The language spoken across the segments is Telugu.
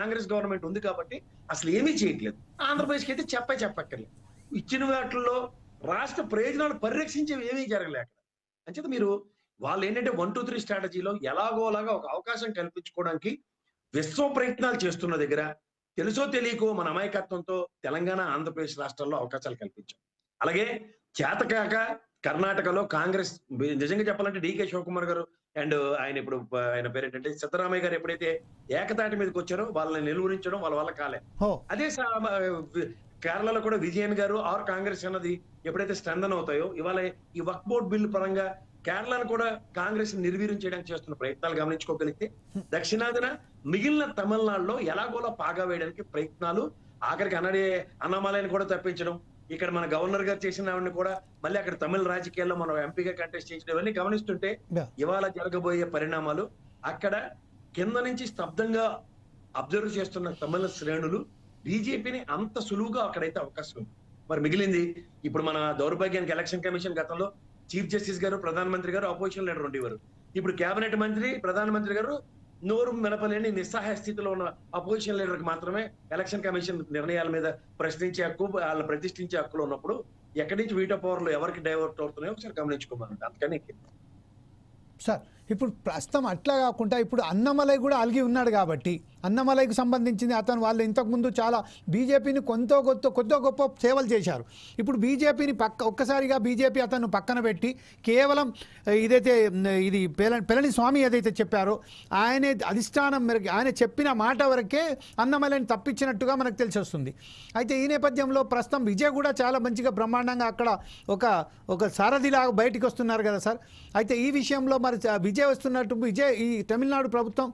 కాంగ్రెస్ గవర్నమెంట్ ఉంది కాబట్టి అసలు ఏమీ చేయట్లేదు. ఆంధ్రప్రదేశ్కి అయితే చెప్పే చెప్పక్కర్లేదు. ఇచ్చిన వాటిల్లో రాష్ట్ర ప్రయోజనాలు పరిరక్షించేవి ఏమీ జరగలే అక్కడ అంచేత మీరు వాళ్ళు ఏంటంటే వన్ టూ త్రీ స్ట్రాటజీలో ఎలాగోలాగా ఒక అవకాశం కల్పించుకోవడానికి విశ్వ ప్రయత్నాలు చేస్తున్న దగ్గర తెలుసో తెలియకో మన అమాయకత్వంతో తెలంగాణ ఆంధ్రప్రదేశ్ రాష్ట్రాల్లో అవకాశాలు కల్పించాం. అలాగే చేతకాక కర్ణాటకలో కాంగ్రెస్ నిజంగా చెప్పాలంటే డికే శివకుమార్ గారు అండ్ ఆయన ఇప్పుడు ఆయన పేరు ఏంటంటే సిద్ధరామయ్య గారు ఎప్పుడైతే ఏకతాటి మీదకి వచ్చారో వాళ్ళని నిలువరించడం వాళ్ళ వల్ల కాలే. అదే కేరళలో కూడా విజయన్ గారు ఆర్ కాంగ్రెస్ అన్నది ఎప్పుడైతే స్ట్రెంథన్ అవుతాయో ఇవాళ ఈ వక్ బోర్డ్ బిల్లు పరంగా కేరళను కూడా కాంగ్రెస్ నిర్వీర్యం చేయడానికి చేస్తున్న ప్రయత్నాలు గమనించుకోగలిగితే దక్షిణాదిన మిగిలిన తమిళనాడులో ఎలాగోలా పాగా వేయడానికి ప్రయత్నాలు ఆఖరికి అన్నడే అన్నమాలయని కూడా తప్పించడం ఇక్కడ మన గవర్నర్ గారు చేసిన ఆవిడని కూడా మళ్ళీ అక్కడ తమిళ రాజకీయాల్లో మనం ఎంపీగా కంటెస్ట్ చేయించడం ఇవన్నీ గమనిస్తుంటే. ఇవాళ జరగబోయే పరిణామాలు అక్కడ కింద నుంచి స్తబ్దంగా అబ్జర్వ్ చేస్తున్న తమిళ శ్రేణులు బీజేపీని అంత సులువుగా అక్కడైతే అవకాశం ఉంది మరి మిగిలింది ఇప్పుడు మన దౌర్భాగ్యానికి ఎలక్షన్ కమిషన్ గతంలో చీఫ్ జస్టిస్ గారు ప్రధానమంత్రి గారు అపోజిషన్ లీడర్ ఉండేవారు ఇప్పుడు కేబినెట్ మంత్రి ప్రధానమంత్రి గారు నోరు మెనపలేని నిస్సహాయ స్థితిలో ఉన్న అపోజిషన్ లీడర్కి మాత్రమే ఎలక్షన్ కమిషన్ నిర్ణయాల మీద ప్రశ్నించే హక్కు వాళ్ళని ప్రతిష్ఠించే హక్కులు ఉన్నప్పుడు ఎక్కడి నుంచి వీటో పవర్లు ఎవరికి డైవర్ట్ అవుతున్నాయో ఒకసారి గమనించుకోమనండి. అందుకని సార్ ఇప్పుడు ప్రస్తుతం అట్లా కాకుండా ఇప్పుడు అన్నమలై కూడా అలిగి ఉన్నాడు కాబట్టి అన్నమలైకి సంబంధించింది అతను వాళ్ళు ఇంతకుముందు చాలా బీజేపీని కొంత కొత్త కొంత గొప్ప సేవలు చేశారు. ఇప్పుడు బీజేపీని పక్క ఒక్కసారిగా బీజేపీ అతను పక్కన పెట్టి కేవలం ఇదైతే ఇది పెల పెలని స్వామి ఏదైతే చెప్పారో ఆయనే అధిష్టానం మేరకు ఆయన చెప్పిన మాట వరకే అన్నమలైని తప్పించినట్టుగా మనకు తెలిసి వస్తుంది అయితే ఈ నేపథ్యంలో ప్రస్తుతం విజయ్ కూడా చాలా మంచిగా బ్రహ్మాండంగా అక్కడ ఒక ఒక సారథిలాగా బయటికి వస్తున్నారు కదా సార్. అయితే ఈ విషయంలో మరి విజయ్ వస్తున్నట్టు విజయ్ ఈ తమిళనాడు ప్రభుత్వం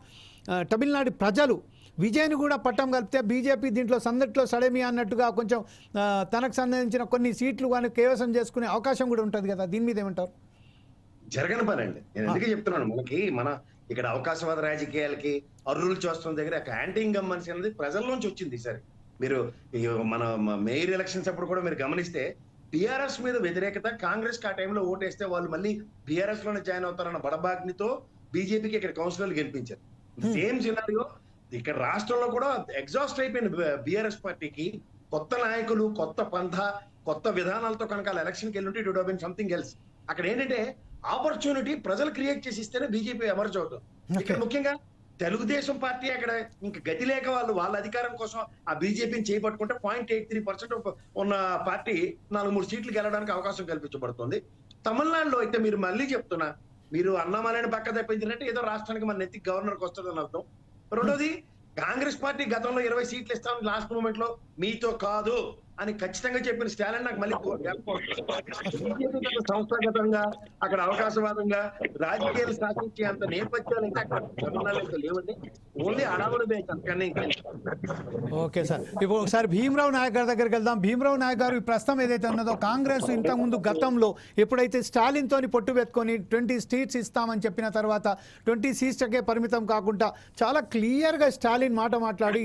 తమిళనాడు ప్రజలు విజయ్ని కూడా పట్టం కలిపితే బీజేపీ దీంట్లో సందట్లో సడేమి అన్నట్టుగా కొంచెం తనకు సంబంధించిన కొన్ని సీట్లు కానీ కేవసం చేసుకునే అవకాశం కూడా ఉంటుంది కదా దీని మీద ఏమంటారు? జరగని పని అండి. నేను ఎందుకు చెప్తున్నాను? మనకి మన ఇక్కడ అవకాశవాద రాజకీయాలకి అర్రులు చూస్తున్న దగ్గర యాంటీ ఇన్కమ్మన్సీ అనేది ప్రజల్లోంచి వచ్చింది సరే మీరు మన మేయర్ ఎలక్షన్స్ అప్పుడు కూడా మీరు గమనిస్తే టిఆర్ఎస్ మీద వ్యతిరేకత కాంగ్రెస్కి ఆ టైంలో ఓటేస్తే వాళ్ళు మళ్ళీ టిఆర్ఎస్లోనే జాయిన్ అవుతారన్న బడబాగ్నితో బీజేపీకి ఇక్కడ కౌన్సిలర్లు గెలిపించారు. సేమ్ సినారియో ఇక్కడ రాష్ట్రంలో కూడా ఎగ్జాస్ట్ అయిపోయిన బీఆర్ఎస్ పార్టీకి. కొత్త నాయకులు కొత్త పంథ కొత్త విధానాలతో కనుక ఎలక్షన్కి వెళ్ళి ఇట్ బీన్ సంథింగ్ ఎల్స్ అక్కడ ఏంటంటే ఆపర్చునిటీ ప్రజలు క్రియేట్ చేసి ఇస్తేనే బీజేపీ ఎమర్జ్ అవుతుంది ఇక్కడ. ముఖ్యంగా తెలుగుదేశం పార్టీ అక్కడ ఇంకా గతి లేక వాళ్ళు వాళ్ళ అధికారం కోసం ఆ బీజేపీని చేపట్టుకుంటే పాయింట్ ఎయిట్ త్రీ పర్సెంట్ ఉన్న పార్టీ నాలుగు మూడు సీట్లు గెలవడానికి అవకాశం కల్పించబడుతుంది. తమిళనాడులో అయితే మీరు మళ్ళీ చెప్తున్నా మీరు అన్నమాలని పక్క తప్పించినట్టు ఏదో రాష్ట్రానికి మన నెత్తి గవర్నర్కి వస్తుందని అర్థం. రెండోది కాంగ్రెస్ పార్టీ గతంలో ఇరవై సీట్లు ఇస్తామని లాస్ట్ మూమెంట్లో మీతో కాదు. అని ఖచ్చితంగా చెప్పిన స్టాలిన్ నాకు మళ్ళీ సంస్థాగతంగా అక్కడ అవకాశవాదంగా రాజకీయాలు సాధించే అంత నేపథ్యాలు ఇంకా అక్కడ లేవండి. ఓన్లీ అడవులు అంతకన్నా ఇంకా ఓకే సార్. ఇప్పుడు ఒకసారి భీమరావు నాయక్ గారి దగ్గరికి వెళ్దాం. భీమరావు నాయక్ గారు ప్రస్తుతం ఏదైతే ఉన్నదో కాంగ్రెస్ ఇంతకుముందు గతంలో ఎప్పుడైతే స్టాలిన్ తోని పొట్టు పెట్టుకొని ట్వంటీ సీట్స్ ఇస్తామని చెప్పిన తర్వాత ట్వంటీ సీట్స్కే పరిమితం కాకుండా చాలా క్లియర్గా స్టాలిన్ మాట మాట్లాడి